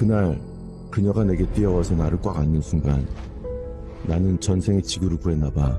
그날 그녀가 내게 뛰어와서 나를 꽉 안는 순간 나는 전생에 지구를 구했나 봐.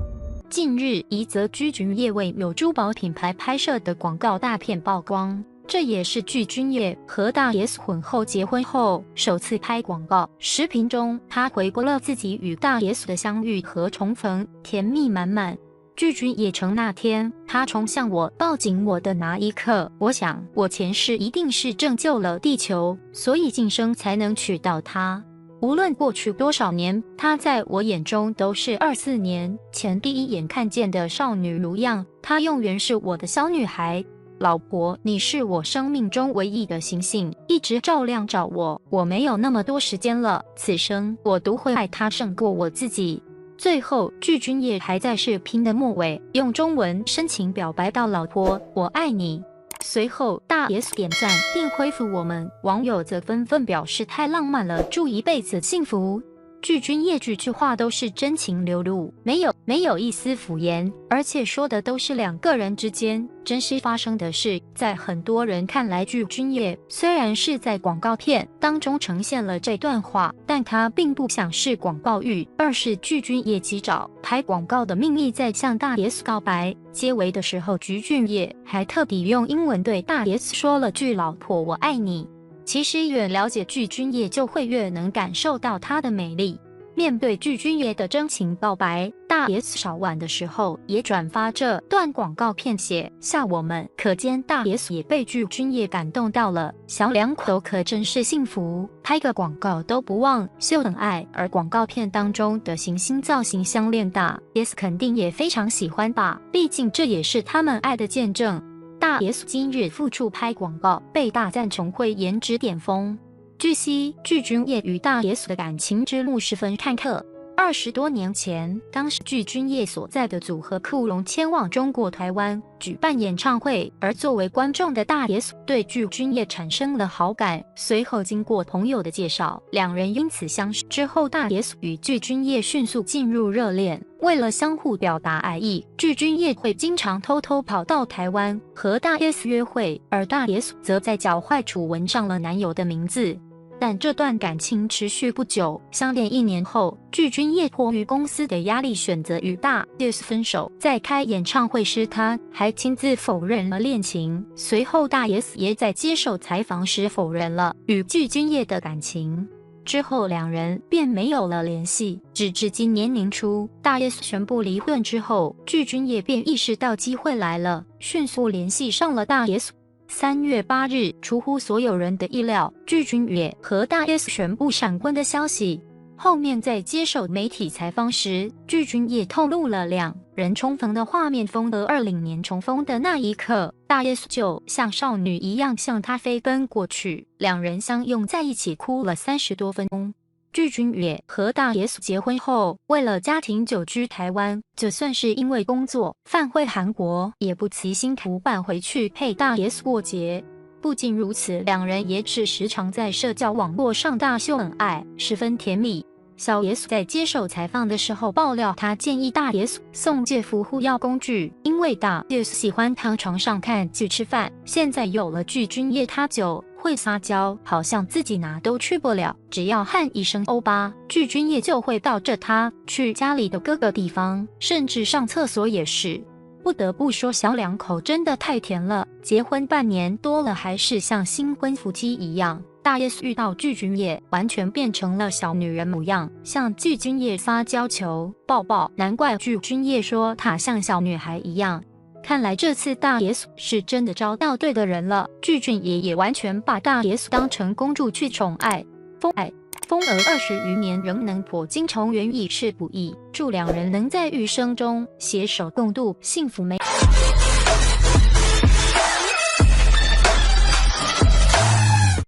近日，一则具俊晔为有珠宝品牌拍摄的广告大片曝光，这也是具俊晔和大 S 婚后结婚后首次拍广告。视频中，他回顾了自己与大 S 的相遇和重逢，甜蜜满满。 具俊晔称那天他冲向我、抱紧我的那一刻，我想我前世一定是拯救了地球，所以今生才能娶到她。无论过去多少年，她在我眼中都是二四年前第一眼看见的少女模样。她永远是我的小女孩，老婆，你是我生命中唯一的星星，一直照亮着我。我没有那么多时间了，此生我都会爱她胜过我自己。最后，具俊晔还在视频的末尾用中文深情表白到：“老婆，我爱你。”随后，大 S 点赞并回复，我们网友则纷纷表示太浪漫了，祝一辈子幸福。具俊晔句句话都是真情流露，没有没有一丝敷衍，而且说的都是两个人之间真实发生的事。在很多人看来，具俊晔虽然是在广告片当中呈现了这段话，但他并不想是广告语，而是具俊晔急找拍广告的名义在向大 S 告白。结尾的时候，具俊晔还特地用英文对大 S 说了句“老婆，我爱你”。其实越了解具俊晔，就会越能感受到她的美丽。面对具俊晔的真情告白，大 S 少晚的时候也转发这段广告片，写下我们。可见大 S 也被具俊晔感动到了。小两口可真是幸福，拍个广告都不忘秀恩爱。而广告片当中的行星造型项链，大 S 肯定也非常喜欢吧？毕竟这也是他们爱的见证。大 S 今日复出拍广告，被大赞重会颜值巅峰。据悉，具俊晔与大 S 的感情之路十分坎坷。二十多年前，当时具俊晔所在的组合酷龙前往中国台湾举办演唱会，而作为观众的大 S 对具俊晔产生了好感。随后经过朋友的介绍，两人因此相识。之后，大 S 与具俊晔迅速进入热恋。为了相互表达爱意，具俊晔会经常偷偷跑到台湾和大 S 约会，而大 S 则在脚坏处纹上了男友的名字。但这段感情持续不久，相恋一年后，具俊晔迫于公司的压力，选择与大 S 分手。在开演唱会时，他还亲自否认了恋情。随后，大 S 也在接受采访时否认了与具俊晔的感情。之后，两人便没有了联系。直至今年年初，大 S 宣布离婚之后，具俊晔便意识到机会来了，迅速联系上了大 S。三月八日，出乎所有人的意料，具俊晔和大 S 宣布闪婚的消息。后面在接受媒体采访时，巨君也透露了两人重逢的画面。风和二零年重逢的那一刻，大 S 就像少女一样向他飞奔过去，两人相拥在一起，哭了三十多分钟。巨君也和大 S 结婚后，为了家庭久居台湾，就算是因为工作返回韩国，也不辞辛苦办回去陪大 S 过节。不仅如此，两人也是时常在社交网络上大秀恩爱，十分甜蜜。小 S 在接受采访的时候爆料，他建议大 S 送姐夫护腰工具，因为大 S 喜欢躺床上看剧吃饭。现在有了具俊晔，他就。会撒娇，好像自己哪都去不了，只要喊一声欧巴，具俊晔就会抱着他去家里的各个地方，甚至上厕所也是。不得不说，小两口真的太甜了。结婚半年多了，还是像新婚夫妻一样。大 S 遇到具俊晔，完全变成了小女人模样，向具俊晔撒娇求抱抱。难怪具俊晔说她像小女孩一样。看来这次大 S 是真的招到对的人了。具俊晔也完全把大 S 当成公主去宠爱，风爱风儿二十余年仍能破镜重圆，已是不易。祝两人能在余生中携手共度幸福美。